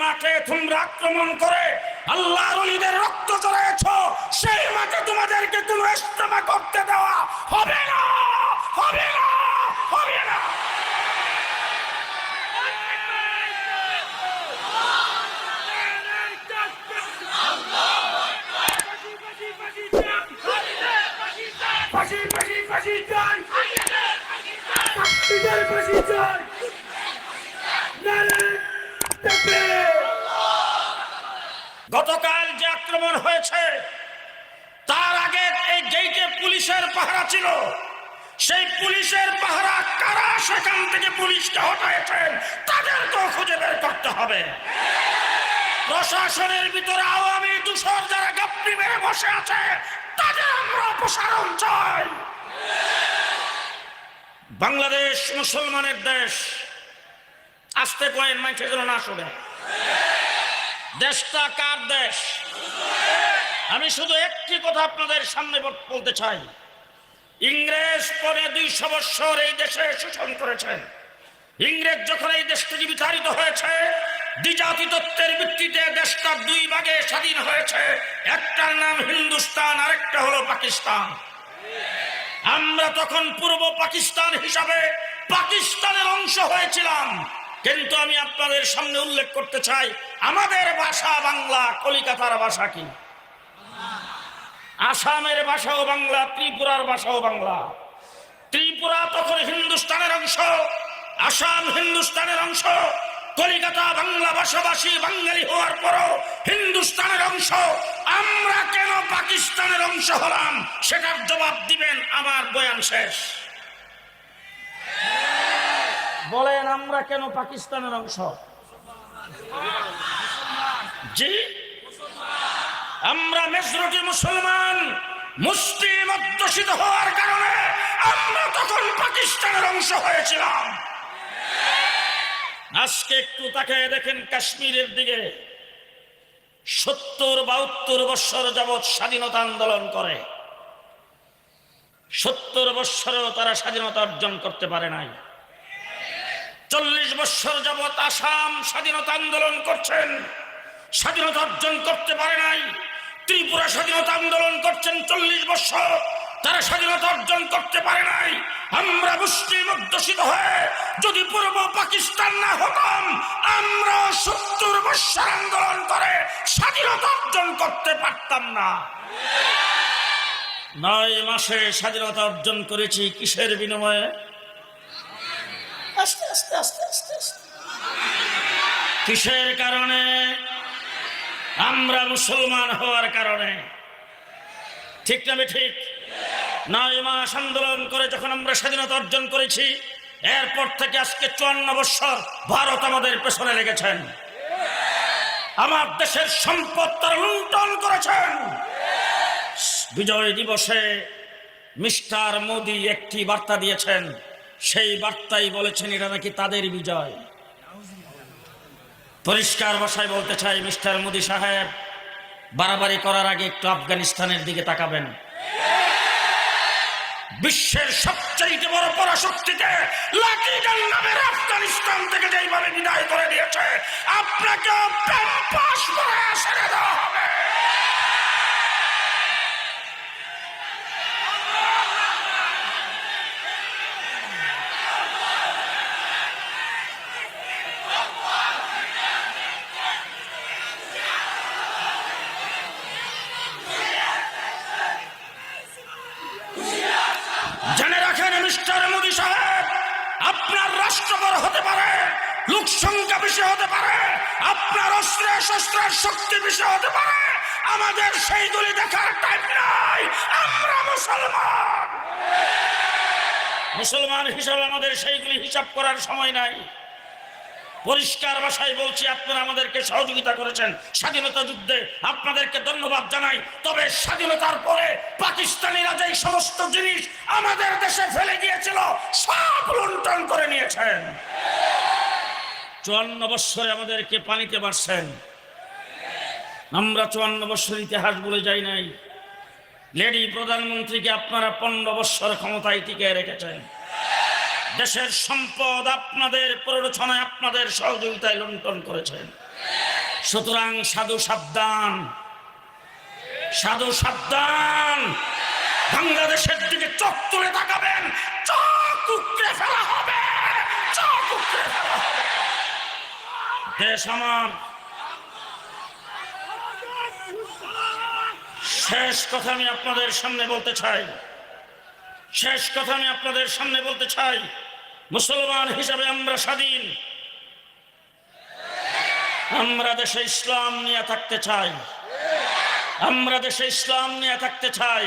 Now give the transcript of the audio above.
মাঠে তোমরা আক্রমণ করে, আল্লাহর অলিদের রক্ত করেছ সেই মাঠে তোমাদেরকে কোনো ইস্তেমা করতে দেওয়া হবে না হবে না হবে না। ফাঁসিদের গতকাল যে আক্রমণ হয়েছে, তার আগে এই গেইটে পুলিশের পাহারা ছিল। সেই পুলিশের পাহারা কারা সেখান থেকে পুলিশকে হটাইছেন তাদেরকেও খুঁজে বের করতে হবে। প্রশাসনের ভিতরে আওয়ামী দূষর যারা গাপ্পি মেরে বসে আছে, তাদের আমরা অপসারণ চাই। বাংলাদেশ মুসলমানের দেশ, আসতে কয়েন মাইছে যেন না শুনে। দেশটা কার দেশ? আমি শুধু একটি কথা আপনাদের সামনে বল- বলতে চাই। ইংরেজ পরে দুইশো বৎসর এই দেশে শোষণ করেছেন। ইংরেজ যখন এই দেশ থেকে বিতাড়িত হয়েছে দ্বিজাতি তত্ত্বের ভিত্তিতে দেশটা দুই ভাগে স্বাধীন হয়েছে। একটার নাম হিন্দুস্তান, আরেকটা হলো পাকিস্তান। আমরা তখন পূর্ব পাকিস্তান হিসাবে পাকিস্তানের অংশ হয়েছিলাম। কিন্তু আমি আপনাদের সামনে উল্লেখ করতে চাই, আমাদের ভাষা বাংলা, কলিকাতার ভাষা কি? আসামের ভাষাও বাংলা, ত্রিপুরার ভাষাও বাংলা। ত্রিপুরা তখন হিন্দুস্তানের অংশ, আসাম হিন্দুস্তানের অংশ, কলিকাতা বাংলা ভাষাভাষী বাঙালি হওয়ার পরও হিন্দুস্তানের অংশ। আমরা কেন পাকিস্তানের অংশ হলাম? সেটার জবাব দিবেন আমার বয়ান শেষ। বলেন আমরা কেন পাকিস্তানের অংশ? জি। আমরা মেজরিটি মুসলমান, মুসলিম অধ্যুষিত হওয়ার কারণে আমরা তখন পাকিস্তানের অংশ হয়েছিলাম। আজকে একটু তাকে দেখেন কাশ্মীরের দিকে। সত্তর বাহাত্তর বৎসর যাবৎ স্বাধীনতা আন্দোলন করে। সত্তর বৎসরেও তারা স্বাধীনতা অর্জন করতে পারে নাই। বৎসর যাবৎ আসাম স্বাধীনতা আন্দোলন করছেন। স্বাধীনতা অর্জন করতে পারে নাই। ত্রিপুরা স্বাধীনতা আন্দোলন করছেন চল্লিশ বছর। তারা স্বাধীনতা অর্জন করতে পারে নাই। আমরা মুসলিম অধ্যুষিত হয়ে যদি পূর্ব পাকিস্তান না হতাম, আমরা সত্তর বছর আন্দোলন করে স্বাধীনতা অর্জন করতে পারতাম না। নয় মাসে স্বাধীনতা অর্জন করেছি কিসের বিনিময়ে? আস্তে আস্তে আস্তে আস্তে আস্তে। কিসের কারণে? আমরা মুসলমান হওয়ার কারণে। ঠিক না ঠিক? নয় মাস আন্দোলন করে যখন আমরা স্বাধীনতা অর্জন করেছি, এরপর থেকে আজকে চুয়ান্ন বৎসর ভারত আমাদের পেছনে লেগেছেন। আমার দেশের সম্পদ তারা লুণ্ঠন করেছেন। বিজয় দিবসে মিস্টার মোদি একটি বার্তা দিয়েছেন সেই বার্তাই বলেছেন এটা নাকি তাদের বিজয়। পরিষ্কার ভাষায় বলতে চাই, মিস্টার মোদি সাহেব, বাড়াবাড়ি করার আগে একটু আফগানিস্তানের দিকে তাকাবেন। বিশ্বের সবচেয়ে বড় পরাশক্তিকে লাকি নামের আফগানিস্তান থেকে যেইভাবে বিদায় করে দিয়েছে আপনাকে প্যাম্পাস করে ছেড়ে দেওয়া হবে জেনে রাখেন মিস্টার মোদী সাহেব আপনার রাষ্ট্রপর হতে পারে লোক বেশি হতে পারে, আপনার অস্ত্রের শস্ত্রের শক্তি বেশি হতে পারে, আমাদের সেইগুলি দেখার টাইম নাই। আমরা মুসলমান। মুসলমান হিসাবে আমাদের সেইগুলি হিসাব করার সময় নাই। পরিষ্কার ভাষায় বলছি, আপনারা আমাদেরকে সহযোগিতা করেছেন স্বাধীনতা যুদ্ধে। আপনাদেরকে ধন্যবাদ জানাই। তবে স্বাধীনতার পরে পাকিস্তানিরা যে সমস্ত জিনিস আমাদের দেশে ফেলে গিয়েছিল, সব লুণ্ঠন করে নিয়েছেন। চুয়ান্ন বৎসরে আমাদেরকে পানিতে বাড়ছেন। আমরা চুয়ান্ন বৎসর ইতিহাস বলে যাই নাই। লেডি প্রধানমন্ত্রীকে আপনারা পনেরো বৎসর ক্ষমতায় টিকে রেখেছেন। দেশের সম্পদ আপনাদের প্ররোচনায় আপনাদের সহযোগিতায় লুণ্ঠন করেছেন। সুতরাং সাধু সাবধান। সাধু সাবধান। বাংলাদেশের দিকে তুলে তাকাবেন চোখ উকড়ে ফেলা হবে চোখ উকড়ে ফেলা হবে দেশ আমার শেষ কথা আমি আপনাদের সামনে বলতে চাই। শেষ কথা আমি আপনাদের সামনে বলতে চাই। মুসলমান হিসাবে আমরা স্বাধীন। আমরা দেশে ইসলাম নিয়ে থাকতে চাই। আমরা দেশে ইসলাম নিয়ে থাকতে চাই।